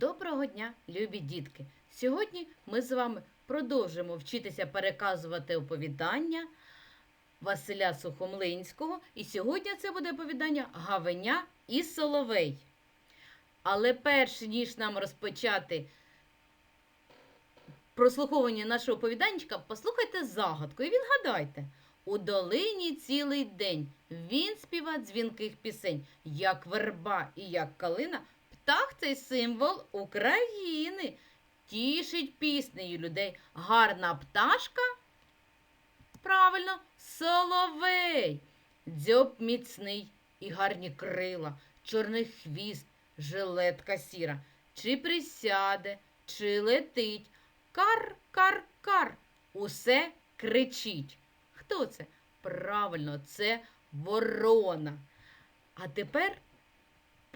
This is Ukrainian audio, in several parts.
Доброго дня, любі дітки! Сьогодні ми з вами продовжимо вчитися переказувати оповідання Василя Сухомлинського. І сьогодні це буде оповідання Гавеня і Соловей. Але перш ніж нам розпочати прослуховування нашого оповіданнячка, послухайте загадку і відгадайте. У долині цілий день він співа дзвінких пісень, як верба і як калина. Птах цей символ України. Тішить піснею людей. Гарна пташка. Правильно, соловей. Дзьоб міцний і гарні крила, чорний хвіст, жилетка сіра. Чи присяде, чи летить. Кар, кар, кар. Усе кричить. Хто це? Правильно, це ворона. А тепер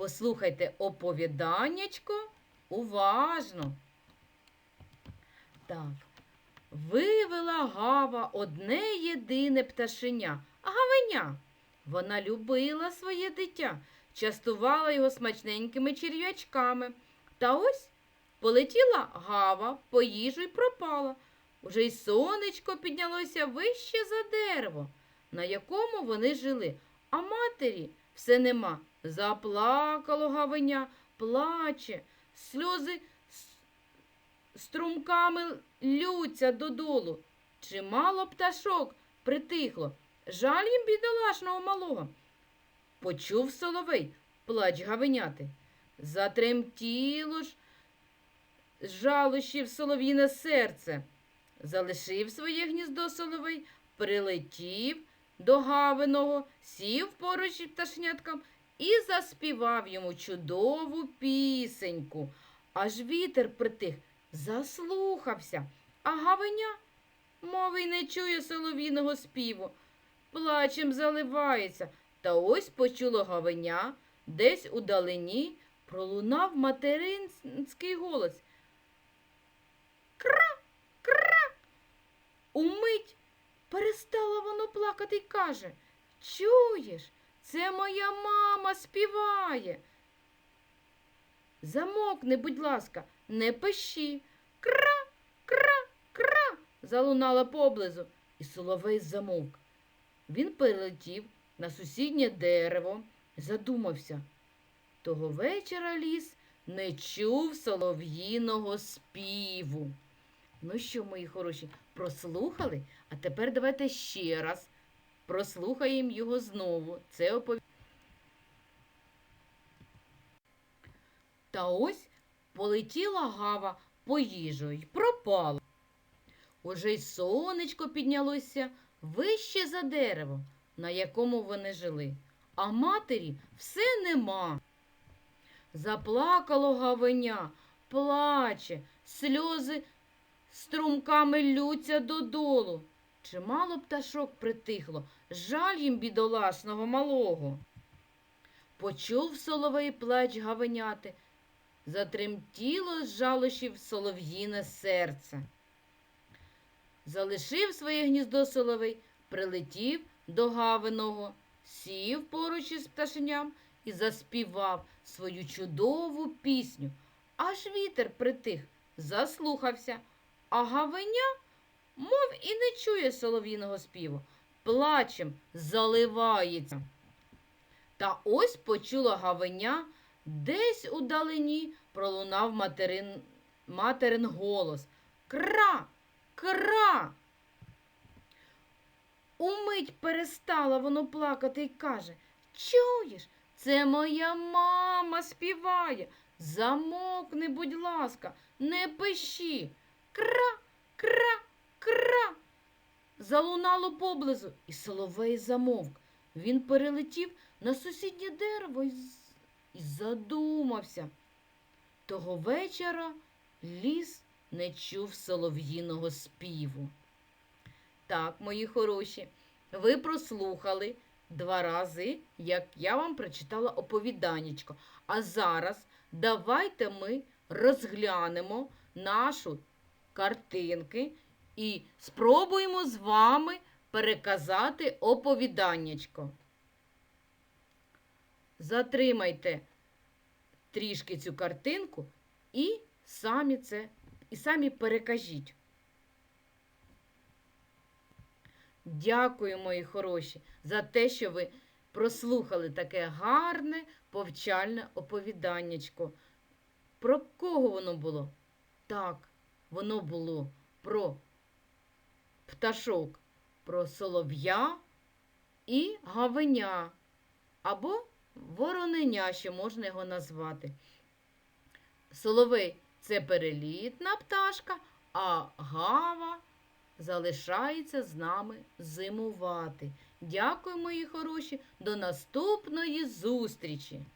Послухайте оповіданнячко уважно. Так. Вивела гава одне єдине пташеня, гавеня. Вона любила своє дитя, частувала його смачненькими черв'ячками. Та ось полетіла гава по їжу й пропала. Уже й сонечко піднялося вище за дерево, на якому вони жили, а матері все нема. Заплакало гавеня, плаче, сльози струмками лються додолу. Чимало пташок притихло. Жаль їм бідолашного малого. Почув соловей плач гавеняти. Затремтіло ж жалощів солов'їне серце. Залишив своє гніздо соловей, прилетів до гавиного, сів поруч із пташнятком і заспівав йому чудову пісеньку. Аж вітер притих, заслухався, а гавеня, мови й не чує солов'їного співу, плачем заливається. Та ось почуло гавеня, десь у далині пролунав материнський голос. Кра. Умить перестало воно плакати й каже, чуєш? Це моя мама співає. Замовкни, будь ласка, не пиші. Кра, кра, кра. залунала поблизу, і соловей замовк. Він перелетів на сусіднє дерево, задумався. Того вечора ліс не чув солов'їного співу. Ну що, мої хороші, прослухали? А тепер давайте ще раз прослухаємо його знову. Це оповідання. Та ось полетіла гава по їжу й пропала. Уже й сонечко піднялося вище за дерево, на якому вони жили, а матері все нема. Заплакало гавеня, плаче, сльози струмками лються додолу. Чимало пташок притихло, жаль їм бідолашного малого. Почув соловей плач гавеняти, затремтіло з жалощів солов'їне серце. Залишив своє гніздо соловей, прилетів до гавиного, сів поруч із пташеням і заспівав свою чудову пісню. Аж вітер притих, заслухався, а гавеня мов і не чує солов'їного співу, плачем заливається. Та ось почула гавеня, десь у далині пролунав материн, материн голос. Кра, кра. Умить перестала воно плакати й каже Чуєш, це моя мама співає. Замовкни, будь ласка, не пиші. Кра, кра, кра. Залунало поблизу, і соловей замовк. Він перелетів на сусіднє дерево і, задумався. Того вечора ліс не чув солов'їного співу. Так, мої хороші, ви прослухали два рази, як я вам прочитала оповіданечко. А зараз давайте ми розглянемо нашу картинки і спробуємо з вами переказати оповіданнячко. Затримайте трішки цю картинку і самі це і самі перекажіть. Дякую, мої хороші, за те, що ви прослухали таке гарне повчальне оповіданнячко. Про кого воно було? Так, воно було про пташок, про солов'я і гавеня, або вороненя, ще можна його назвати. Соловей це перелітна пташка, а гава залишається з нами зимувати. Дякую, мої хороші, до наступної зустрічі!